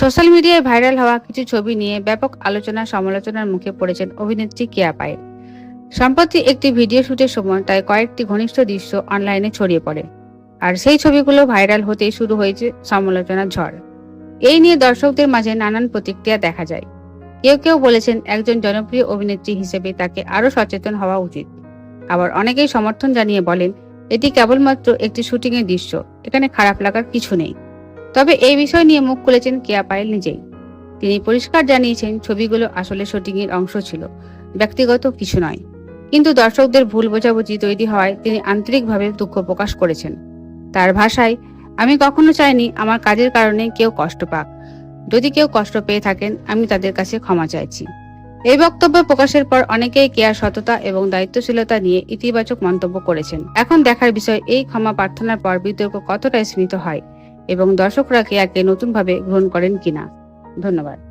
Social মিডিয়ায় viral হওয়া কিছু ছবি নিয়ে ব্যাপক আলোচনা সমালোচনার মুখে পড়েছেন অভিনেত্রী কেয়া পায়েল। সম্প্রতি একটি ভিডিও শুটের সময় তাই কয়েকটি ঘনিষ্ঠ দৃশ্য অনলাইনে ছড়িয়ে পড়ে। আর সেই ছবিগুলো ভাইরাল হতেই শুরু হয়েছে সমালোচনার ঝড়। এই নিয়ে দর্শকদের মাঝে নানান প্রতিক্রিয়া দেখা যায়। কেউ কেউ বলেছেন একজন জনপ্রিয় অভিনেত্রী হিসেবে তাকে আরও সচেতন হওয়া উচিত। আবার অনেকেই সমর্থন জানিয়ে বলেন, এটি কেবলমাত্র একটি শুটিংয়ের দৃশ্য। এখানে খারাপ লাগার কিছু নেই। তবে এই বিষয় নিয়ে মুখ খুলেছেন কেয়া পায়েল নিজেই। তিনি পরিষ্কার জানিয়েছেন, ছবিগুলো আসলে শুটিংয়ের অংশ ছিল, ব্যক্তিগত কিছু নয়। কিন্তু দর্শকদের ভুল বোঝাবুঝি তৈরি হওয়ায় তিনি আন্তরিকভাবে দুঃখ প্রকাশ করেছেন। তার ভাষায়, আমি কখনো চাইনি আমার কাজের কারণে কেউ কষ্ট পাক। যদি কেউ কষ্ট পেয়ে থাকেন, আমি তাদের কাছে ক্ষমা চাইছি। এই বক্তব্য প্রকাশের পর অনেকেই কেয়ার সততা এবং দায়িত্বশীলতা নিয়ে ইতিবাচক মন্তব্য করেছেন। এখন দেখার বিষয়, এই ক্ষমা প্রার্থনার পর বিতর্ক কতটা স্মৃত হয় এবং দর্শকরা কেয়াকে নতুনভাবে গ্রহণ করেন কিনা? ধন্যবাদ।